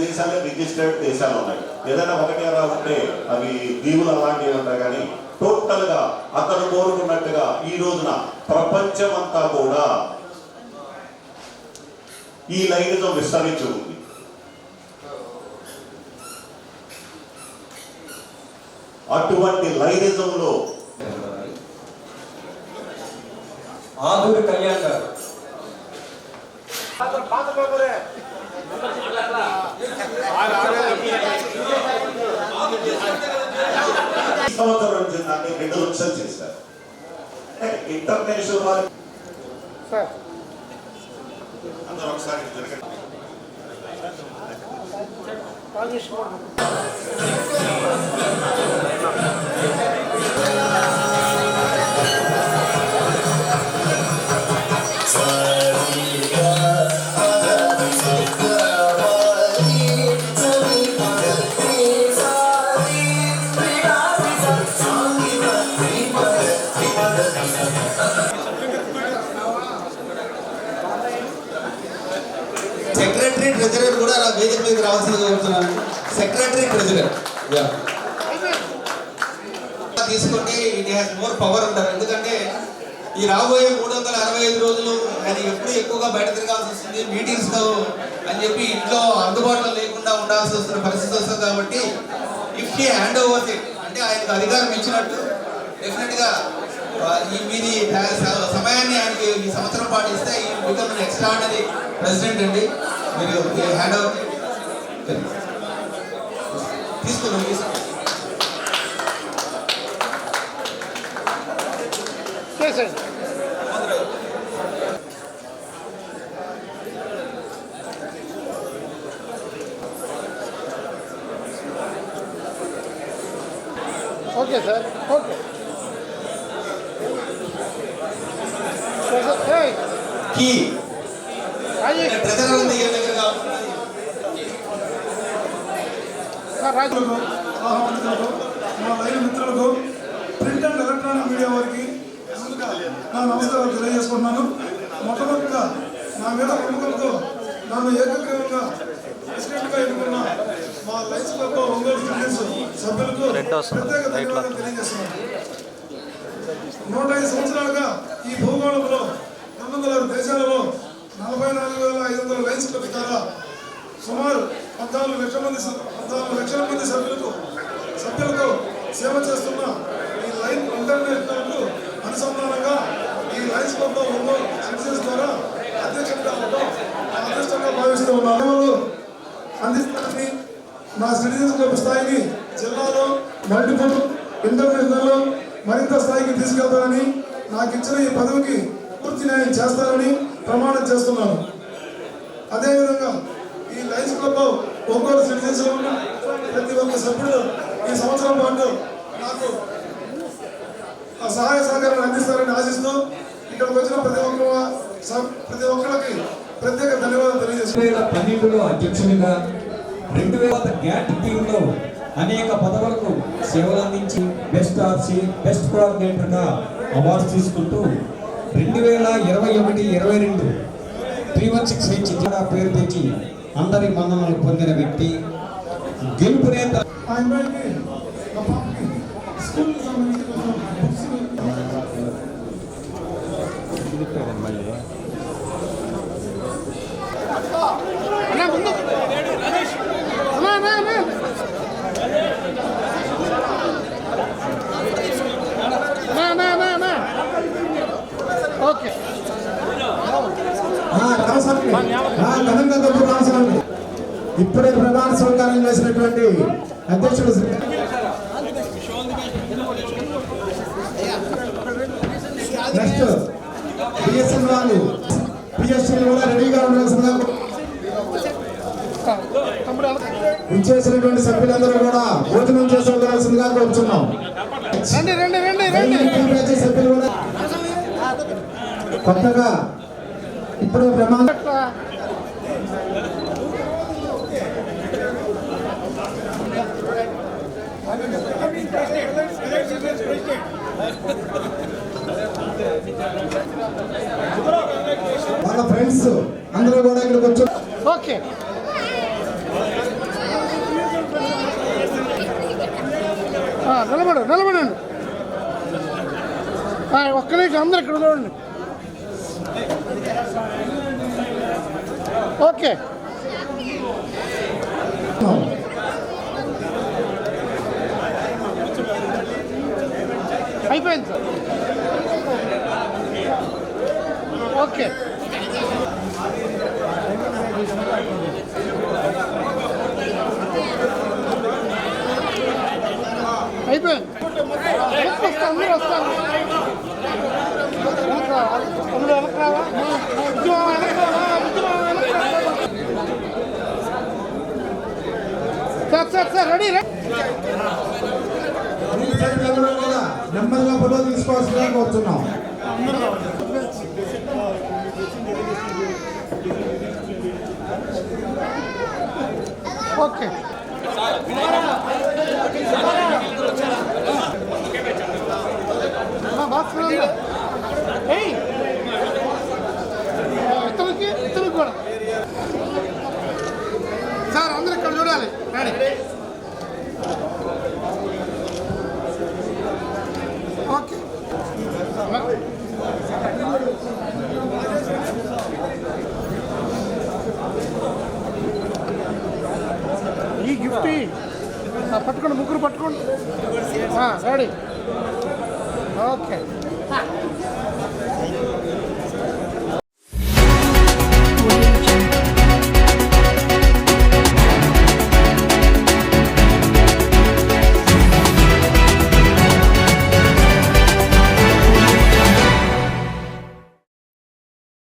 దేశాలే registered దేశాలు ఉన్నాయి ఏదైనా ఒకటి అలా ఉంటే అవి దీవులు అలాంటివి ఉంటాయి కానీ టోటల్గా అతను కోరుకున్నట్టుగా ఈ రోజున ప్రపంచం అంతా కూడా ఈ లైంగికం విస్తరించి ఉంది అటువంటి లైనిజంలో ఆధునిక కళ్యాణ్ గారు సంవత్సరం నుంచి దాన్ని ఇంట్రొడక్షన్ చేశారు ఇంటర్నేషనల్ వారి అందరూ ఒకసారి జరగండి సెక్రటరీ ట్రెజరర్ కూడా అలా వేదిక మీదకి రావాల్సింది కోరుతున్నాను సెక్రటరీ ట్రెజరర్ తీసుకుంటే ఇట్ హ్యాస్ మోర్ పవర్ అంటారు. ఎందుకంటే ఈ రాబోయే మూడు వందల అరవై ఐదు రోజులు అది ఎప్పుడు ఎక్కువగా బయట తిరగాల్సి వస్తుంది. మీటింగ్స్తో అని చెప్పి ఇంట్లో అందుబాటులో లేకుండా ఉండాల్సి వస్తున్న పరిస్థితి వస్తుంది కాబట్టి ఇఫ్ హ్యాండ్ ఓవర్ మీకు అధికారం ఇచ్చినట్టు డెఫినెట్గా ఈ మీది సమయాన్ని ఆయనకి ఈ సంవత్సరం పాటు ఇస్తే ఈ బికమ్ ఎక్స్ట్రాడినరీ ప్రెసిడెంట్ అండి. మీరు హ్యాండ్ ఓవర్ తీసుకున్నాం తీసుకున్నాం ఓకే సార్. ఓకే. కీ. ఆహ్వానితులకు మా మిత్రులకు ప్రింట్ అండ్ ఎలక్ట్రానిక్ మీడియా వారికి నా నమస్కారాలు తెలియజేసుకుంటున్నాను. మొట్టమొదటిగా నా మీద నమ్మకంతో నన్ను ఏకగ్రీవంగా ప్రెసిడెంట్గా ఎన్నుకున్న మా క్లబ్ ఒంగోలు సభ్యులకు ప్రత్యేక ధన్యవాదాలు తెలియజేస్తున్నాను నూట ఐదు సంవత్సరాలుగా ఈ భూగోళంలో రెండు వందల ఆరు దేశాలలో నలభై నాలుగు వేల ఐదు వందల లైన్స్ క్లబ్ ద్వారా సుమారు పద్నాలుగు లక్షల మంది పద్నాలుగు లక్షల మంది సభ్యులకు సభ్యులతో సేవ చేస్తున్న ఈ లైన్ ఇంటర్నెట్ అనుసంధానంగా ఈ లైన్స్ క్లబ్ ఒంగోలు ద్వారా అధ్యక్షుడిగా ఉండడం అదృష్టంగా భావిస్తూ ఉన్నాను అందిస్తానని నా సిటిజన్స్ క్లబ్ స్థాయిని జిల్లాలో మల్టిపుల్ ఇంటర్నేషనల్లో మరింత స్థాయికి తీసుకెళ్తానని నాకు ఇచ్చిన ఈ పదవికి పూర్తి న్యాయం చేస్తానని ప్రమాణం చేస్తున్నాను. అదేవిధంగా ఈ లైన్స్ క్లబ్ ఒక్కొక్క సిటిజన్స్లో ఉన్న ప్రతి ఒక్క సభ్యుడు ఈ సంవత్సరం పాటు నాకు సహాయ సహకారాలు అందిస్తారని ఆశిస్తూ ఇక్కడికి వచ్చిన ప్రతి ఒక్క స- ప్రతి ఒక్కరికి ప్రత్యేక ధన్యవాదాలు తెలియజేస్తున్నాను. పన్నెండులో అధ్యక్షునిగా రెండు వేల గ్యాట్ టీంలో అనేక పదవులకు సేవలు అందించి బెస్ట్ ఆర్సీ బెస్ట్ కోఆర్డినేటర్గా అవార్డ్స్ తీసుకుంటూ రెండు వేల ఇరవై ఒకటి ఇరవై రెండు త్రీ వన్ సిక్స్ హెచ్ జిల్లా పేరు తెచ్చి అందరి మన్ననలు పొందిన వ్యక్తి గెలుపు నేత. ముందు. ఇప్పుడే ప్రధాన స్వీకారం చేసినటువంటి అధ్యక్షుడు నెక్స్ట్ బిఎస్ఎన్ వాళ్ళు పిఎస్సీ కూడా రెడీగా ఉండాల్సిందిగా ఇచ్చేసినటువంటి సభ్యులందరూ కూడా భోజనం చేసి వెళ్ళవలసిందిగా కోరుతున్నాం సభ్యులు కూడా కొత్తగా ఇప్పుడే ప్రమాణ వాళ్ళ ఫ్రెండ్స్ అందరూ కూడా ఇక్కడికి వచ్చి ఓకే. నిలబడు నిలబడండి ఆ, అందరు ఇక్కడ చూడండి ఓకే. అయిపోయింది సార్ ఓకే అయిపోయింది వెనక్కి వస్తా, అందరూ వస్తారు వెనక్కి రావాలి. అందరూ వెనక్కి రావా? ఉద్యమం వెనక్కి రావా? ఉద్యమం వెనక్కి రావా? Sir sir sir ready ready సైనికులందరూ కూడా నెమ్మదిగా ఫోటో తీసుకోవాల్సిందిగా కోరుతున్నాం. ఓకే. ఇతరులకి ఇతరులకు కూడా. సార్ అందరు ఇక్కడ చూడాలి. గిఫ్ట్ పట్టుకోండి ముగ్గురు పట్టుకోండి. రెడీ. ఓకే.